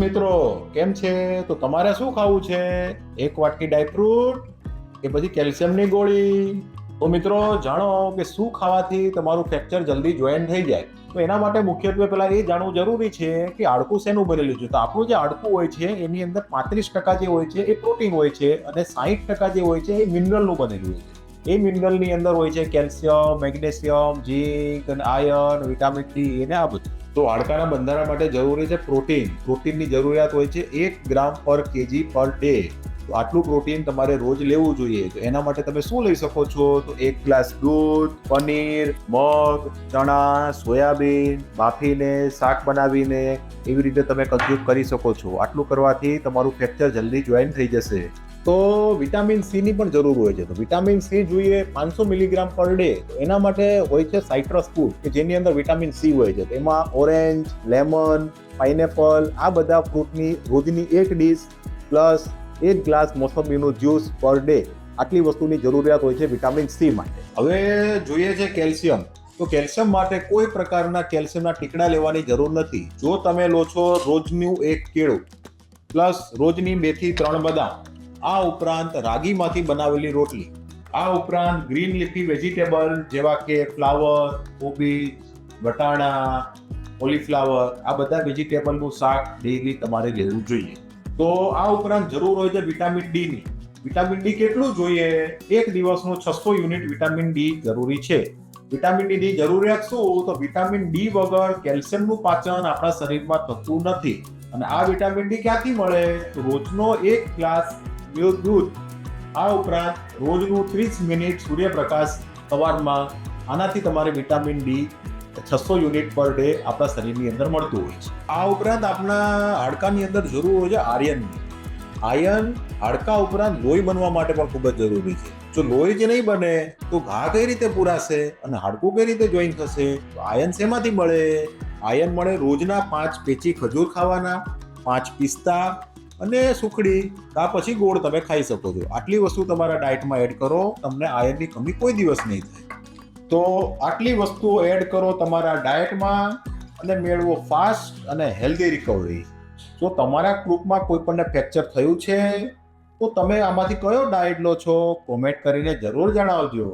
મિત્રો, કેમ છે? તો તમારે શું ખાવું છે? એક વાટકી ડ્રાયફ્રૂટ કે પછી કેલ્શિયમની ગોળી? તો મિત્રો, જાણો કે શું ખાવાથી તમારું ફ્રેક્ચર જલ્દી જોઈન થઈ જાય. તો એના માટે મુખ્યત્વે પહેલાં એ જાણવું જરૂરી છે કે હાડકું શેનું બનેલું છે? તો આપણું જે હાડકું હોય છે, એની અંદર પાંત્રીસ ટકા જે હોય છે, એ પ્રોટીન હોય છે અને સાહીઠ ટકા જે હોય છે, એ મિનરલનું બનેલું હોય છે. એ મિનરલની અંદર હોય છે કેલ્શિયમ મેગ્નેશિયમ ઝીંક અને આયર્ન વિટામિન ડી એને આ બધું. તો હાડકાના બંધારણ માટે જરૂરી છે પ્રોટીન. પ્રોટીનની જરૂરિયાત હોય છે એક ગ્રામ પર કેજી પર ડે. તો આટલું પ્રોટીન તમારે રોજ લેવું જોઈએ. તો એના માટે તમે શું લઈ શકો છો? તો એક ગ્લાસ દૂધ, પનીર, મગ, ચણા, સોયાબીન, બાફીને, શાક બનાવીને એવી રીતે તમે કન્ઝ્યુમ કરી શકો છો. આટલું કરવાથી તમારું ફ્રેક્ચર જલ્દી જોઈન થઈ જશે. તો વિટામિન સીની પણ જરૂર હોય છે. તો વિટામિન સી જોઈએ પાંચસો મિલીગ્રામ પર ડે. એના માટે હોય છે સાઇટ્રસ ફૂડ, કે જેની અંદર વિટામિન સી હોય છે. એમાં ઓરેન્જ, લેમન, પાઇનેપલ, આ બધા ફ્રૂટની, રોજની એક ડીશ, પ્લસ એક ગ્લાસ મોસંબીનું જ્યુસ પર ડે. આટલી વસ્તુની જરૂરિયાત હોય છે વિટામિન સી માટે. હવે જોઈએ છે કેલ્શિયમ. તો કેલ્શિયમ માટે કોઈ પ્રકારના કેલ્શિયમના ટીકડા લેવાની જરૂર નથી. જો તમે લો છો રોજનું એક કેળું, પ્લસ રોજની બેથી ત્રણ બદામ આ ઉપરાંત રાગીમાંથી બનાવેલી રોટલી. આ ઉપરાંત ગ્રીન લીફી વેજીટેબલ જેવા કે ફ્લાવર કોબી વટાણા, કોલીફ્લાવર, આ બધા વેજીટેબલનું શાક ડેઈલી તમારે લેવું જોઈએ. તો આ ઉપરાંત જરૂર હોય છે વિટામિન ડી ની. વિટામિન ડી કેટલું જોઈએ? એક દિવસનું છસો યુનિટ વિટામિન ડી જરૂરી છે. વિટામિન ડી ની જરૂરિયાત શું? તો વિટામિન ડી વગર કેલ્શિયમનું પાચન આપણા શરીરમાં થતું નથી. અને આ વિટામિન ડી ક્યાંથી મળે? તો રોજનો એક ગ્લાસ દૂધ દૂધ. આ ઉપરાંત રોજનું ત્રીસ મિનિટ સૂર્યપ્રકાશ સવારમાં આનાથી તમારે વિટામિન ડી છસો યુનિટ પર ડે આપણા શરીરની અંદર મળતું હોય છે. આ ઉપરાંત આપણા હાડકાની અંદર જરૂર હોય છે આયર્નની આયર્ન હાડકા ઉપરાંત લોહી બનવા માટે પણ ખૂબ જ જરૂરી છે. જો લોહી જ નહીં બને, તો ઘા કઈ રીતે પૂરાશે અને હાડકું કઈ રીતે જોઈન થશે? આયર્ન શેમાંથી મળે? આયર્ન મળે રોજના પાંચ પેચી ખજૂર ખાવાના, પાંચ પિસ્તા અને સુખડી કા પછી ગોળ તમે ખાઈ શકો છો. આટલી વસ્તુ તમારા ડાયટમાં એડ કરો, તમને આયર્નની કમી કોઈ દિવસ નહીં થાય. તો આટલી વસ્તુઓ એડ કરો તમારા ડાયટમાં અને મેળવો ફાસ્ટ અને હેલ્ધી રિકવરી. જો તમારા ગ્રુપમાં કોઈ પણને ફ્રેક્ચર થયું છે, તો તમે આમાંથી કયો ડાયટ લો છો, કોમેન્ટ કરીને જરૂર જણાવજો.